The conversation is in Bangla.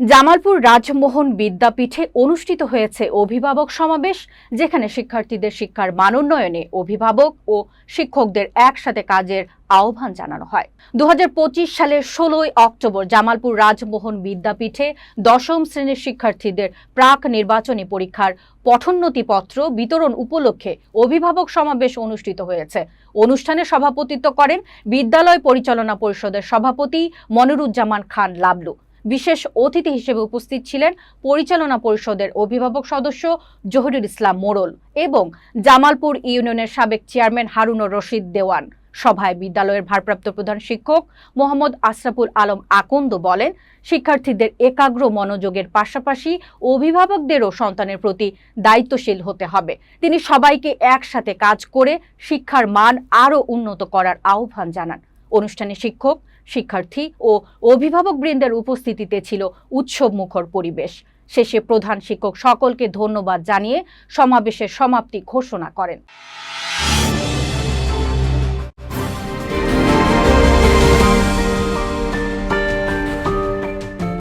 জামালপুর রাজমোহন বিদ্যাপীঠে অনুষ্ঠিত হয়েছে অভিভাবক সমাবেশ, যেখানে শিক্ষার্থীদের শিক্ষার মানোন্নয়নে অভিভাবক ও শিক্ষকদের একসাথে কাজের আহ্বান জানানো হয়। দু হাজার পঁচিশ সালের ষোলোই অক্টোবর জামালপুর রাজমোহন বিদ্যাপীঠে দশম শ্রেণির শিক্ষার্থীদের প্রাক নির্বাচনী পরীক্ষার পঠোন্নতিপত্র বিতরণ উপলক্ষে অভিভাবক সমাবেশ অনুষ্ঠিত হয়েছে। অনুষ্ঠানে সভাপতিত্ব করেন বিদ্যালয় পরিচালনা পরিষদের সভাপতি মনিরুজ্জামান খান লাবলু। বিশেষ অতিথি হিসেবে উপস্থিত ছিলেন পরিচালনা পরিষদের অভিভাবক সদস্য জহিরুল ইসলাম মোড়ল এবং জামালপুর ইউনিয়নের সাবেক চেয়ারম্যান হারুনুর রশিদ দেওয়ান। সভায় বিদ্যালয়ের ভারপ্রাপ্ত প্রধান শিক্ষক মোহাম্মদ আশরাফুল আলম আকন্দ বলেন, শিক্ষার্থীদের একাগ্র মনোযোগের পাশাপাশি অভিভাবকদেরও সন্তানের প্রতি দায়িত্বশীল হতে হবে। তিনি সবাইকে একসাথে কাজ করে শিক্ষার মান আরও উন্নত করার আহ্বান জানান। অনুষ্ঠানে শিক্ষক, শিক্ষার্থী ও অভিভাবকবৃন্দের উপস্থিতিতে ছিল উৎসব মুখর পরিবেশ। শেষে প্রধান শিক্ষক সকলকে ধন্যবাদ জানিয়ে সমাবেশের সমাপ্তি ঘোষণা করেন।